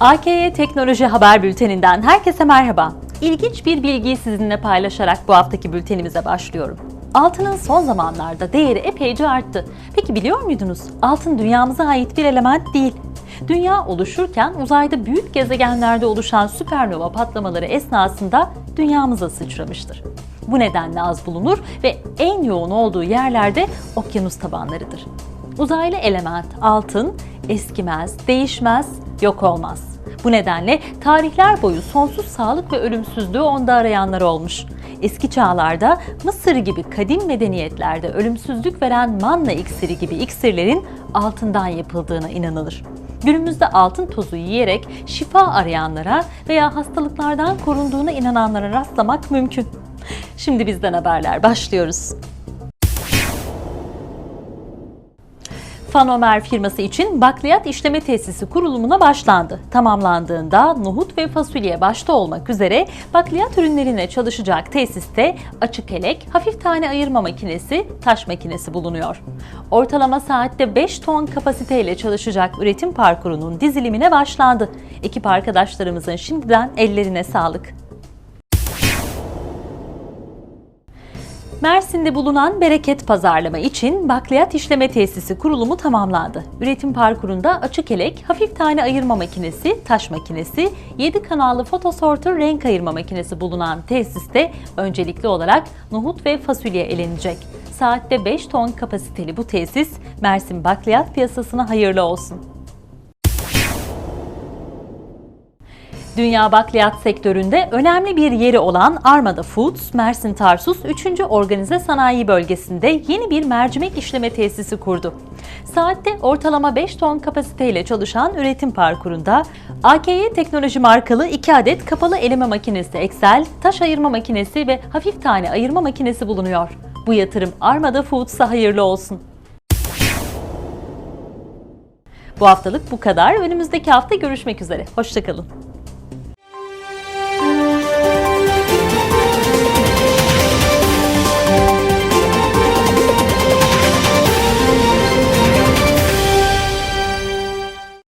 AKY Teknoloji Haber Bülteninden herkese merhaba. İlginç bir bilgiyi sizinle paylaşarak bu haftaki bültenimize başlıyorum. Altının son zamanlarda değeri epeyce arttı. Peki biliyor muydunuz? Altın dünyamıza ait bir element değil. Dünya oluşurken uzayda büyük gezegenlerde oluşan süpernova patlamaları esnasında dünyamıza sıçramıştır. Bu nedenle az bulunur ve en yoğun olduğu yerlerde okyanus tabanlarıdır. Uzaylı element altın eskimez, değişmez, yok olmaz. Bu nedenle tarihler boyu sonsuz sağlık ve ölümsüzlüğü onda arayanlar olmuş. Eski çağlarda Mısır gibi kadim medeniyetlerde ölümsüzlük veren manna iksiri gibi iksirlerin altından yapıldığına inanılır. Günümüzde altın tozu yiyerek şifa arayanlara veya hastalıklardan korunduğuna inananlara rastlamak mümkün. Şimdi bizden haberler başlıyoruz. Fanomer firması için bakliyat işleme tesisi kurulumuna başlandı. Tamamlandığında nohut ve fasulye başta olmak üzere bakliyat ürünlerine çalışacak tesiste açık elek, hafif tane ayırma makinesi, taş makinesi bulunuyor. Ortalama saatte 5 ton kapasiteyle çalışacak üretim parkurunun dizilimine başlandı. Ekip arkadaşlarımızın şimdiden ellerine sağlık. Mersin'de bulunan Bereket Pazarlama için bakliyat işleme tesisi kurulumu tamamlandı. Üretim parkurunda açık elek, hafif tane ayırma makinesi, taş makinesi, 7 kanallı fotosorter renk ayırma makinesi bulunan tesiste öncelikli olarak nohut ve fasulye elenecek. Saatte 5 ton kapasiteli bu tesis Mersin bakliyat piyasasına hayırlı olsun. Dünya bakliyat sektöründe önemli bir yeri olan Armada Foods, Mersin Tarsus 3. Organize Sanayi Bölgesi'nde yeni bir mercimek işleme tesisi kurdu. Saatte ortalama 5 ton kapasiteyle çalışan üretim parkurunda AKY Teknoloji markalı 2 adet kapalı eleme makinesi Excel, taş ayırma makinesi ve hafif tane ayırma makinesi bulunuyor. Bu yatırım Armada Foods'a hayırlı olsun. Bu haftalık bu kadar. Önümüzdeki hafta görüşmek üzere. Hoşçakalın.